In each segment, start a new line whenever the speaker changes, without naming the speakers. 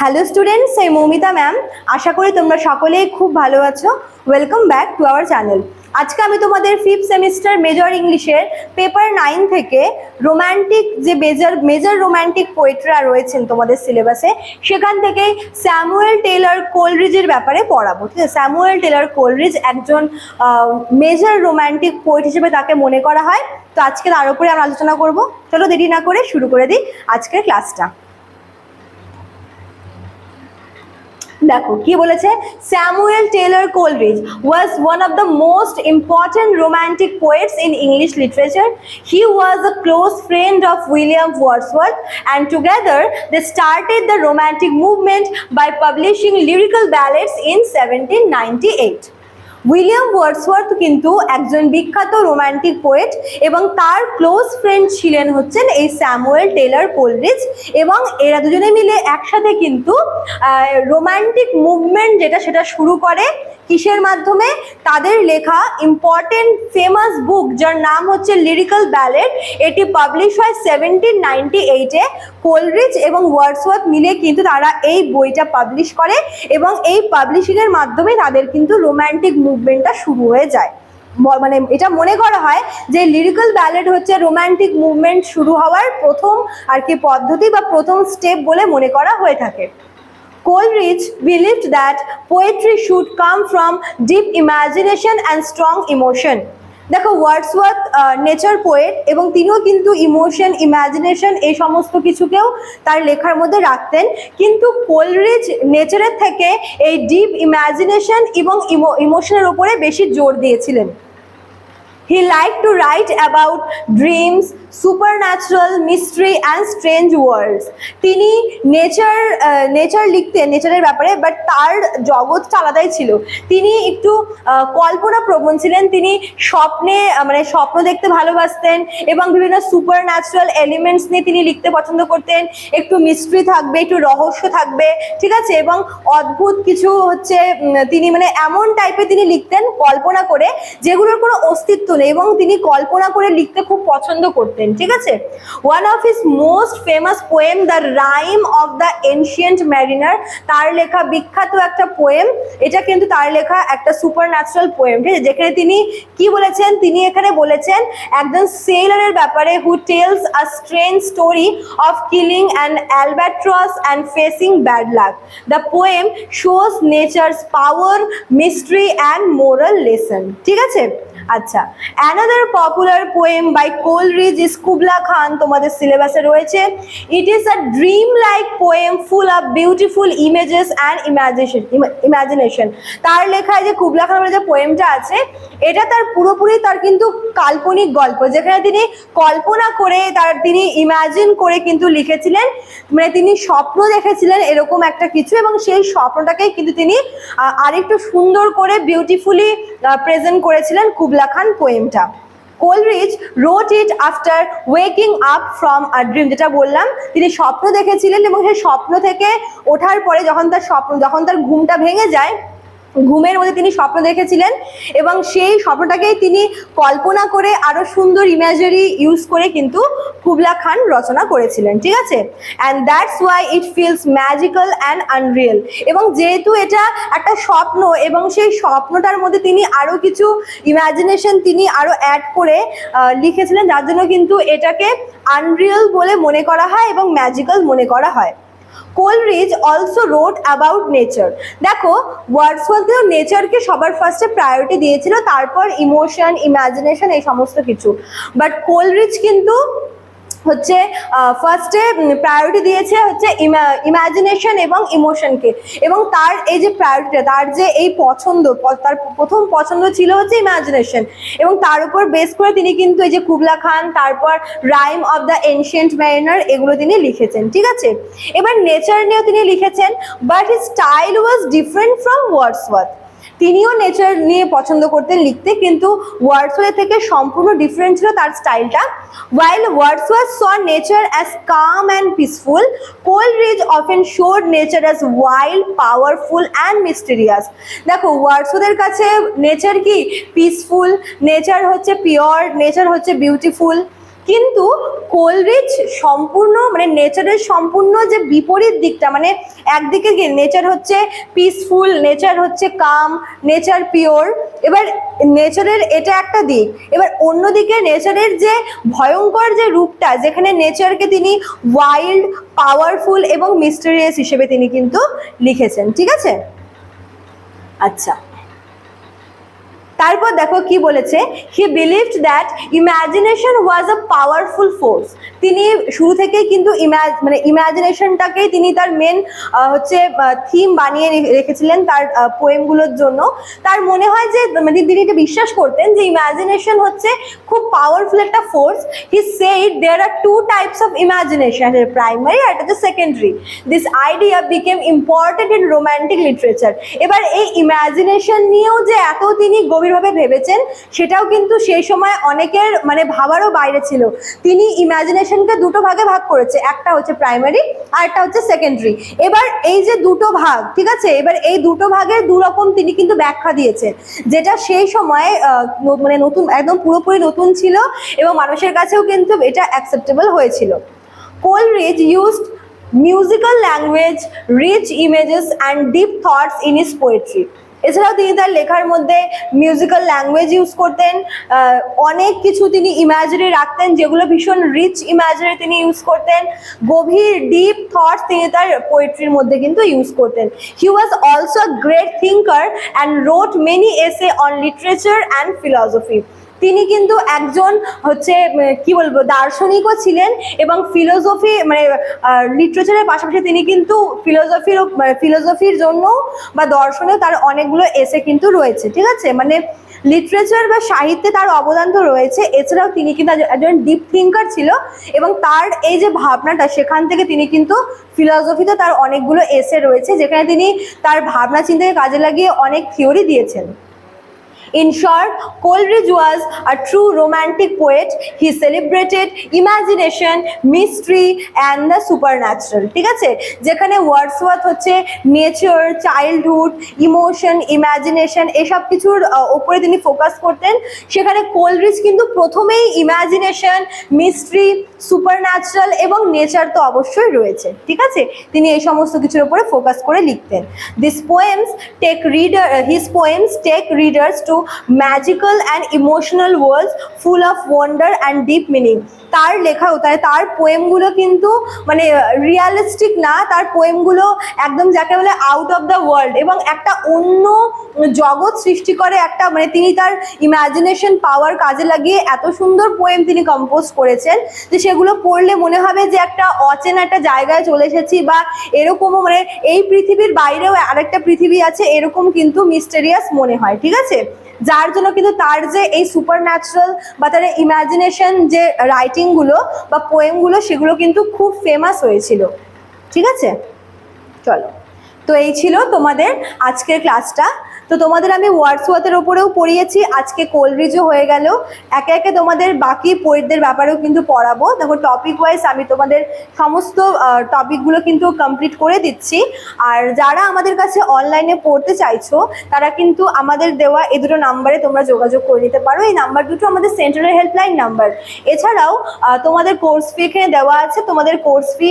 Hello students এই Moumita ma'am আশা করি তোমরা সকলেই খুব ভালো আছো। Welcome back to our channel আজকে আমি তোমাদের ফিফথ সেমিস্টার মেজর ইংলিশের পেপার নাইন থেকে রোম্যান্টিক যে মেজর মেজর রোম্যান্টিক পোয়েট্রা রয়েছেন তোমাদের সিলেবাসে সেখান থেকে স্যামুয়েল টেলর কোলরিজের ব্যাপারে পড়াবো, ঠিক আছে? স্যামুয়েল টেলর কোলরিজ একজন মেজর রোম্যান্টিক পোয়েট হিসেবে তাকে মনে করা হয়। তো আজকে তার উপরে আমরা আলোচনা করব। চলো দেরি না করে শুরু করে দিই আজকের ক্লাসটা দেখো, কি বলেছে? Samuel Taylor Coleridge was one of the most important romantic poets in English literature he was a close friend of William Wordsworth and together they started the romantic movement by publishing lyrical ballads in seventeen ninety eight William Wordsworth কিন্তু একজন বিখ্যাত romantic poet এবং তার close friend ছিলেন হচ্ছেন এই Samuel teller Coleridge এবং এরা দুজনে মিলে একসাথে কিন্তু রোম্যান্টিক মুভমেন্ট যেটা সেটা শুরু করে। কিসের মাধ্যমে? তাদের লেখা ইম্পর্টেন্ট ফেমাস বুক যার নাম হচ্ছে লিরিক্যাল ব্যালেট এটি পাবলিশ হয় সেভেন্টিন নাইনটি এইটে কোলরিজ এবং ওয়ার্ডসওয়ার্থ মিলে কিন্তু তারা এই বইটা পাবলিশ করে এবং এই পাবলিশিংয়ের মাধ্যমে তাদের কিন্তু রোম্যান্টিক মুভমেন্টটা শুরু হয়ে যায় মানে এটা মনে করা হয় যে লিরিক্যাল ব্যালেট হচ্ছে রোম্যান্টিক মুভমেন্ট শুরু হওয়ার প্রথম আর কি পদ্ধতি বা প্রথম স্টেপ বলে মনে করা হয়ে থাকে Coleridge believed that poetry should come from deep imagination and strong emotion. দেখো ওয়ার্ডসওয়ার্থ নেচার পোয়েট এবং তিনিও কিন্তু ইমোশন ইমাজিনেশন এই সমস্ত কিছুকেও তার লেখার মধ্যে রাখতেন। কিন্তু কোলরিজ নেচারের থেকে এই ডিপ ইমাজিনেশন এবং ইমোশনের উপরে বেশি জোর দিয়েছিলেন। He like to write about about dreams, supernatural, mystery and strange worlds. তিনি নেচার নেচার লিখতেন নেচারের ব্যাপারে বাট তার জগৎটা আলাদাই ছিল। তিনি একটু কল্পনা প্রবণ ছিলেন। তিনি স্বপ্নে মানে স্বপ্ন দেখতে ভালোবাসতেন এবং বিভিন্ন সুপার ন্যাচারাল এলিমেন্টস নিয়ে তিনি লিখতে পছন্দ করতেন। একটু মিস্ট্রি থাকবে একটু রহস্য থাকবে ঠিক আছে? এবং অদ্ভুত কিছু হচ্ছে তিনি মানে এমন টাইপের তিনি লিখতেন কল্পনা করে যেগুলোর কোনো অস্তিত্ব নেই এবং তিনি কল্পনা করে লিখতে খুব পছন্দ করতেন। ঠিক আছে? One of his most famous poem the rime of the ancient mariner তার লেখা বিখ্যাত একটা পোয়েম এটা কিন্তু তার লেখা একটা সুপার ন্যাচারাল পোয়েম ঠিক আছে? যেখানে তিনি কি বলেছেন? তিনি এখানে বলেছেন, একজন সেলারের ব্যাপারে who tells a strange story of killing and albatross and facing bad luck the poem shows nature's power mystery and moral lesson ঠিক আছে? আচ্ছা another popular poem by Coleridge is Kubla Khan তোমাদের সিলেবাসে রয়েছে। It is a dream like poem full of beautiful images and imagination imagination তার লেখায় যে Kubla খান যে পোয়েমটা আছে, এটা তার পুরোপুরি তার কিন্তু কাল্পনিক গল্প। যেখানে তিনি কল্পনা করে তার তিনি ইমাজিন করে কিন্তু লিখেছিলেন। মানে তিনি স্বপ্ন দেখেছিলেন এরকম একটা কিছু এবং সেই স্বপ্নটাকেই কিন্তু তিনি আরেকটু সুন্দর করে বিউটিফুলি প্রেজেন্ট করেছিলেন Kubla Khan পোয়েমটা Coleridge wrote it after waking up from a dream যেটা বললাম, তিনি স্বপ্ন দেখেছিলেন এবং সেই স্বপ্ন থেকে ওঠার পরে যখন তার স্বপ্ন, যখন তার ঘুমটা ভেঙে যায় ঘুমের মধ্যে তিনি স্বপ্ন দেখেছিলেন এবং সেই স্বপ্নটাকেই তিনি কল্পনা করে আরও সুন্দর ইমেজারি ইউজ করে কিন্তু কুবলা খান রচনা করেছিলেন, ঠিক আছে? And that's why it feels magical and unreal এবং যেহেতু এটা একটা স্বপ্ন এবং সেই স্বপ্নটার মধ্যে তিনি আরও কিছু ইমাজিনেশন তিনি আরও অ্যাড করে লিখেছিলেন, যার জন্য কিন্তু এটাকে আনরিয়েল বলে মনে করা হয় এবং ম্যাজিক্যাল মনে করা হয়। Coleridge also wrote about nature দেখো ওয়ার্ডসওয়ার্থেও নেচারকে সবার ফার্স্টে প্রায়োরিটি দিয়েছিল, তারপর ইমোশন ইমাজিনেশন এই সমস্ত কিছু। বাট কোলরিজ কিন্তু হচ্ছে ফার্স্টে প্রায়োরিটি দিয়েছে হচ্ছে ইমাজিনেশন এবং ইমোশনকে এবং তার এই যে প্রায়োরিটিটা তার যে এই পছন্দ তার প্রথম পছন্দ ছিল হচ্ছে ইমাজিনেশন এবং তার উপর বেস করে তিনি কিন্তু এই যে কুবলা খান, তারপর rime of the ancient mariner এগুলো তিনি লিখেছেন, ঠিক আছে? এবার নেচার নিয়েও তিনি লিখেছেন but his style was different from Wordsworth তিনিও নেচার নিয়ে পছন্দ করতেন লিখতে, কিন্তু ওয়ার্ডসওয়ার্থ থেকে সম্পূর্ণ ডিফারেন্ট ছিল তার স্টাইলটা while Wordsworth saw nature as calm and peaceful Coleridge often showed nature as wild powerful and mysterious দেখো ওয়ার্ডসওয়ার্থের কাছে নেচার কি? পিসফুল নেচার হচ্ছে পিওর নেচার হচ্ছে বিউটিফুল কিন্তু কোলরিচ সম্পূর্ণ মানে নেচারের সম্পূর্ণ যে বিপরীত দিকটা মানে একদিকে নেচার হচ্ছে পিসফুল নেচার হচ্ছে কাম নেচার পিওর এবার নেচারের এটা একটা দিক, এবার অন্যদিকে নেচারের যে ভয়ঙ্কর যে রূপটা, যেখানে নেচারকে তিনি ওয়াইল্ড পাওয়ারফুল এবং মিস্টেরিয়াস হিসেবে তিনি কিন্তু লিখেছেন, ঠিক আছে? আচ্ছা। তারপর দেখো কি বলেছে? He believed that imagination was a powerful force তিনি শুরু থেকেই কিন্তু ইম্যাজ মানে ইম্যাজিনেশনটাকেই তিনি তার মেন হচ্ছে থিম বানিয়ে রেখেছিলেন তার পোয়েমগুলোর জন্য। তার মনে হয় যে মানে তিনি এটা বিশ্বাস করতেন যে ইম্যাজিনেশন হচ্ছে খুব পাওয়ারফুল একটা force he said there are two types of imagination primary আর একটা secondary this idea became important in romantic literature এবার এই ইম্যাজিনেশন নিয়েও যে এত তিনি গভীরভাবে ভেবেছেন, সেটাও কিন্তু সেই সময় অনেকের মানে ভাবারও বাইরে ছিল। তিনি ইমাজিনেশনকে দুটো ভাগে ভাগ করেছে, একটা হচ্ছে প্রাইমারি আর একটা হচ্ছে সেকেন্ডারি। এবার এই যে দুটো ভাগ, ঠিক আছে? এবার এই দুটো ভাগের দু রকম তিনি কিন্তু ব্যাখ্যা দিয়েছেন, যেটা সেই সময় মানে নতুন, একদম পুরোপুরি নতুন ছিল এবং মানুষের কাছেও কিন্তু এটা অ্যাকসেপ্টেবল হয়েছিল। Coleridge used musical language rich images and deep thoughts in his poetry এছাড়াও তিনি তার লেখার মধ্যে মিউজিক্যাল ল্যাঙ্গুয়েজ ইউজ করতেন অনেক কিছু তিনি ইমাজিনারি রাখতেন যেগুলো ভীষণ রিচ ইমাজিনারি তিনি ইউজ করতেন। গভীর ডিপ থটস তিনি তার পোয়েট্রির মধ্যে কিন্তু ইউজ করতেন। He was also great thinker and wrote many essays on literature and philosophy তিনি কিন্তু একজন হচ্ছে কি বলব, দার্শনিকও ছিলেন এবং ফিলোসফি মানে লিটারেচারের পাশাপাশি তিনি কিন্তু ফিলোসফির ফিলোসফির জন্য বা দর্শনেও তার অনেকগুলো এসে কিন্তু রয়েছে, ঠিক আছে? মানে লিটারেচার বা সাহিত্যে তার অবদান তো রয়েছে, এছাড়াও তিনি কিন্তু একজন- একজন ডিপ থিঙ্কার ছিল এবং তার এই যে ভাবনাটা, সেখান থেকে তিনি কিন্তু ফিলোসফিতে তার অনেকগুলো এসে রয়েছে, যেখানে তিনি তার ভাবনা চিন্তাকে কাজে লাগিয়ে অনেক থিওরি দিয়েছেন। In short, Coleridge was a true romantic poet. He celebrated imagination, mystery and the supernatural. ঠিক আছে? যেখানে ওয়ার্ডসওয়ার্থ হচ্ছে নেচার চাইল্ডহুড ইমোশন ইমাজিনেশন এসব কিছুর ওপরে তিনি ফোকাস করতেন। সেখানে কোলরিজ কিন্তু প্রথমেই ইমাজিনেশন মিস্ট্রি সুপারন্যাচারাল এবং নেচার তো অবশ্যই রয়েছে। ঠিক আছে? তিনি এই সমস্ত কিছুর উপরে ফোকাস করে লিখতেন। This poems take reader his poems take readers to magical and emotional world full of wonder and deep meaning তার লেখা তাই তার পোয়েমগুলো কিন্তু মানে রিয়ালিস্টিক না, তার পোয়েমগুলো একদম যাকে বলে আউট অফ দ্য ওয়ার্ল্ড এবং একটা অন্য জগৎ সৃষ্টি করে একটা মানে তিনি তার ইমাজিনেশন পাওয়ার কাজে লাগিয়ে এত সুন্দর পোয়েম তিনি কম্পোজ করেছেন যে সেগুলো পড়লে মনে হবে যে একটা অচেনা একটা জায়গায় চলে এসেছি বা এরকমও মানে এই পৃথিবীর বাইরেও আরেকটা পৃথিবী আছে, এরকম কিন্তু মিস্টেরিয়াস মনে হয়, ঠিক আছে? যার জন্য কিন্তু তার যে এই সুপার ন্যাচারাল বা তার ইমাজিনেশন যে রাইটিংগুলো বা পোয়েমগুলো সেগুলো কিন্তু খুব ফেমাস হয়েছিল। ঠিক আছে? চলো। তো এই ছিল তোমাদের আজকের ক্লাসটা তো তোমাদের আমি ওয়ার্ডসওয়াথের ওপরেও পড়িয়েছি, আজকে কোলরিজও হয়ে গেল। একে একে তোমাদের বাকি পোয়েটদের ব্যাপারেও কিন্তু পড়াবো। দেখো টপিক ওয়াইজ আমি তোমাদের সমস্ত টপিকগুলো কিন্তু কমপ্লিট করে দিচ্ছি। আর যারা আমাদের কাছে অনলাইনে পড়তে চাইছো, তারা কিন্তু আমাদের দেওয়া এই দুটো নাম্বারে তোমরা যোগাযোগ করে নিতে পারো। এই নাম্বার দুটো আমাদের সেন্টারের হেল্পলাইন নাম্বার এছাড়াও তোমাদের কোর্স ফি এখানে দেওয়া আছে। তোমাদের কোর্স ফি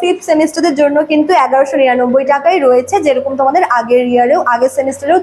ফিফথ সেমিস্টারের জন্য কিন্তু এগারোশো নিরানব্বই টাকাই রয়েছে, যেরকম তোমাদের আগের ইয়ারেও আগের সেমিস্টারেও